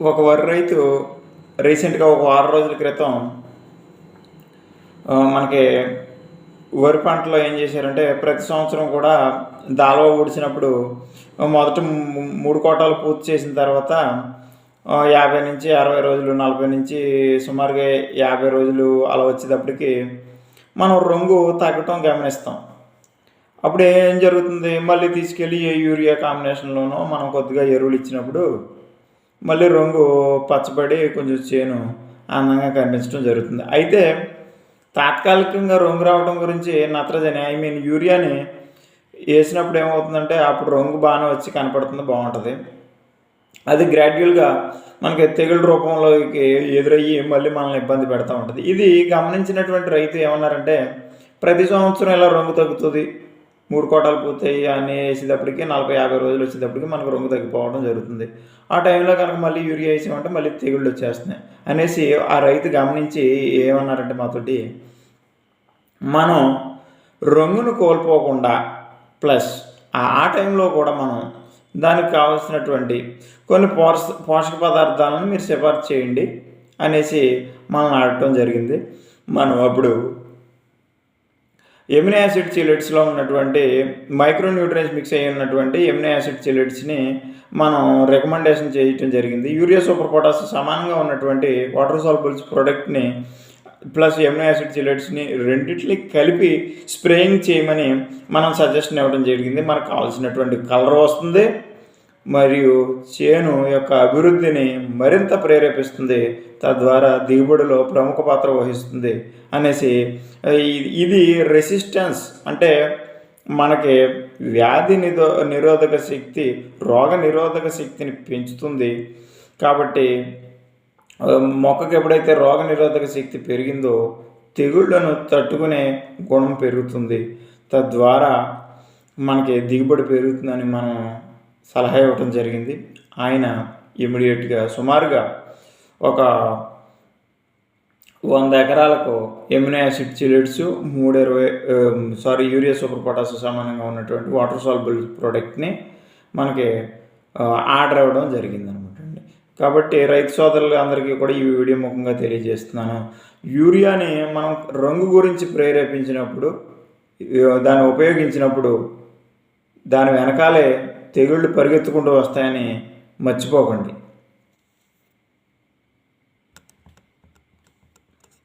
ఒక వరి రైతు రీసెంట్గా ఒక వారం రోజుల క్రితం మనకి వరి పంటలో ఏం చేశారంటే ప్రతి సంవత్సరం కూడా దాల్వ ఊడ్చినప్పుడు మొదట మూడు కోటాలు పూర్తి చేసిన తర్వాత యాభై నుంచి అరవై రోజులు నలభై నుంచి సుమారుగా యాభై రోజులు అలా వచ్చేటప్పటికి మనం రంగు తగ్గటం గమనిస్తాం. అప్పుడు ఏం జరుగుతుంది? మళ్ళీ తీసుకెళ్ళి ఏ యూరియా కాంబినేషన్లోనో మనం కొద్దిగా ఎరువులు ఇచ్చినప్పుడు మళ్ళీ రంగు పచ్చబడి కొంచెం చేను అందంగా కనిపించడం జరుగుతుంది. అయితే తాత్కాలికంగా రంగు రావడం గురించి నత్రజని ఐ మీన్ యూరియాని వేసినప్పుడు ఏమవుతుందంటే అప్పుడు రంగు బాగానే వచ్చి కనపడుతుంది బాగుంటుంది. అది గ్రాడ్యువల్గా మనకి తెగుళ్ళ రూపంలోకి ఎదురయ్యి మళ్ళీ మనల్ని ఇబ్బంది పెడతా ఉంటుంది. ఇది గమనించినటువంటి రైతు ఏమన్నారంటే ప్రతి సంవత్సరం ఇలా రంగు తగ్గుతుంది మూడు కోటాలు పూర్తయి అని వేసేటప్పటికి నలభై యాభై రోజులు వచ్చేటప్పటికి మనకు రంగు తగ్గిపోవడం జరుగుతుంది. ఆ టైంలో కనుక మళ్ళీ యూరియా వేసామంటే మళ్ళీ తెగుళ్ళు వచ్చేస్తున్నాయి. అనేసి ఆ రైతు గమనించి ఏమన్నారంటే మాతోటి మనం రంగును కోల్పోకుండా ప్లస్ ఆ టైంలో కూడా మనం దానికి కావాల్సినటువంటి కొన్ని పోష పోషక పదార్థాలను మీరు సిఫార్సు చేయండి అనేసి మనం ఆడటం జరిగింది. మనం అప్పుడు ఎమినో యాసిడ్ చిలెట్స్లో ఉన్నటువంటి మైక్రోన్యూట్రియన్స్ మిక్స్ అయ్యి ఉన్నటువంటి ఎమినో యాసిడ్ చిలెట్స్ని మనం రికమెండేషన్ చేయటం జరిగింది. యూరియా సూపర్ పొటాస్ సమానంగా ఉన్నటువంటి వాటర్ సాల్బుల్స్ ప్రోడక్ట్ని ప్లస్ ఎమినో యాసిడ్ చిలెట్స్ని రెండింటిని కలిపి స్ప్రేయింగ్ చేయమని మనం సజెషన్ ఇవ్వడం జరిగింది. మనకు కావాల్సినటువంటి కలర్ వస్తుంది. మరియు చేను యొక్క అభివృద్ధిని మరింత ప్రేరేపిస్తుంది. తద్వారా దిగుబడిలో ప్రముఖ పాత్ర వహిస్తుంది అనేసి ఇది రెసిస్టెన్స్ అంటే మనకి వ్యాధి నిరో నిరోధక శక్తి రోగ నిరోధక శక్తిని పెంచుతుంది. కాబట్టి మొక్కకి ఎప్పుడైతే రోగ నిరోధక శక్తి పెరిగిందో తెగుళ్ళను తట్టుకునే గుణం పెరుగుతుంది. తద్వారా మనకి దిగుబడి పెరుగుతుందని మనం సలహా ఇవ్వటం జరిగింది. ఆయన ఇమీడియట్గా సుమారుగా ఒక వంద ఎకరాలకు ఎమినో యాసిడ్ చిలిడ్స్ మూడు ఇరవై సారీ యూరియా సూపర్ పొటాస్ సమానంగా ఉన్నటువంటి వాటర్ సాల్బుల్ ప్రోడక్ట్ని మనకి ఆర్డర్ ఇవ్వడం జరిగింది అనమాట అండి. కాబట్టి రైతు సోదరులు అందరికీ కూడా ఈ వీడియో ముఖంగా తెలియజేస్తున్నాను. యూరియాని మనం రంగు గురించి ప్రేరేపించినప్పుడు దాన్ని ఉపయోగించినప్పుడు దాని వెనకాలే తెగుళ్ళు పరిగెత్తుకుంటూ వస్తాయని మర్చిపోకండి.